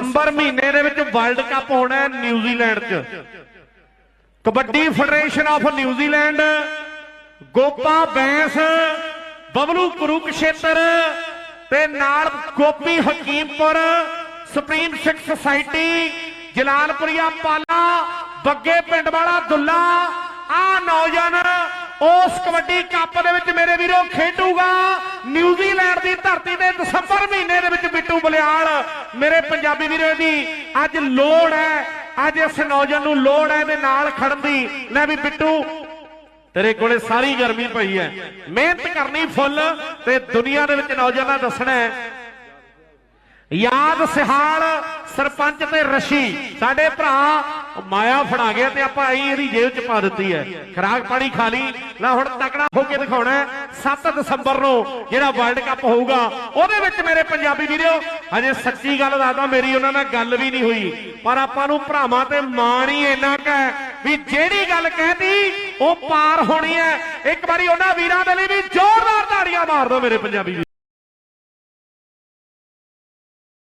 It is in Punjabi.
ਦਸੰਬਰ ਮਹੀਨੇ ਦੇ ਵਿੱਚ ਵਰਲਡ ਕੱਪ ਹੋਣਾ ਹੈ ਨਿਊਜ਼ੀਲੈਂਡ 'ਚ। Kabaddi federation of New Zealand Gopa Bains, Bablu Kurukshetra ਤੇ ਨਾਲ ਗੋਪੀ ਹਕੀਮਪੁਰ, ਸੁਪਰੀਮ ਸਿੱਖ ਸੁਸਾਇਟੀ, ਜਲਾਲਪੁਰੀਆ ਪਾਲਾ, ਬੱਗੇ ਪਿੰਡ ਵਾਲਾ ਦੁੱਲਾ, ਆ ਨੌਜਵਾਨ ਉਸ ਕਬੱਡੀ ਕੱਪ ਦੇ ਵਿੱਚ ਮੇਰੇ ਵੀਰੋ ਖੇਡੂਗਾ। ਨਿਊਜ਼ੀਲੈਂਡ ਦੀ ਧਰਤੀ ਤੇ ਦਸੰਬਰ ਮਹੀਨੇ ਦੇ ਵਿੱਚ ਮੇਰੇ ਪੰਜਾਬੀ ਵੀਰੋ ਦੀ ਅੱਜ ਲੋੜ ਹੈ, ਅੱਜ ਇਸ ਨੌਜਵਾਨ ਨੂੰ ਲੋੜ ਹੈ ਇਹਦੇ ਨਾਲ ਖੜਨ ਦੀ। ਲੈ ਵੀ ਬਿੱਟੂ, ਤੇਰੇ ਕੋਲੇ ਸਾਰੀ ਗਰਮੀ ਪਈ ਹੈ। ਮਿਹਨਤ ਕਰਨੀ ਫੁੱਲ ਤੇ ਦੁਨੀਆ ਦੇ ਵਿੱਚ ਨੌਜਵਾਨਾਂ ਦੱਸਣਾ ਹੈ। ਯਾਦ ਸਿਹਾਲ ਸਰਪੰਚ ਤੇ ਰਸ਼ੀ, ਸਾਡੇ ਭਰਾ ਮਾਇਆ ਫੜਾ ਗਿਆ ਤੇ ਆਪਾਂ ਆਈ ਇਹਦੀ ਜੇਬ ਚ ਪਾ ਦਿੱਤੀ ਹੈ। ਖਰਾਕ ਪਾਣੀ ਖਾ ਲਈ। ਲੈ ਹੁਣ ਤਕੜਾ ਹੋ ਕੇ ਦਿਖਾਉਣਾ 7 ਦਸੰਬਰ ਨੂੰ ਜਿਹੜਾ ਵਰਲਡ ਕੱਪ ਹੋਊਗਾ, ਉਹਦੇ ਵਿੱਚ ਮੇਰੇ ਪੰਜਾਬੀ ਵੀਰੋ, ਹਜੇ ਸੱਚੀ ਗੱਲ ਦੱਸਦਾ ਮੇਰੀ ਉਹਨਾਂ ਨਾਲ ਗੱਲ ਵੀ ਨਹੀਂ ਹੋਈ। ਪਰ ਆਪਾਂ ਨੂੰ ਭਰਾਵਾਂ ਤੇ ਮਾਣ ਹੀ ਇੰਨਾ ਕੁ ਹੈ ਵੀ ਜਿਹੜੀ ਗੱਲ ਕਹਿਤੀ, ਉਹ ਪਾਰ ਹੋਣੀ ਹੈ। ਇੱਕ ਵਾਰੀ ਉਹਨਾਂ ਵੀਰਾਂ ਦੇ ਲਈ ਵੀ ਜ਼ੋਰਦਾਰ ਤਾੜੀਆਂ ਮਾਰ ਦਿਓ ਮੇਰੇ ਪੰਜਾਬੀ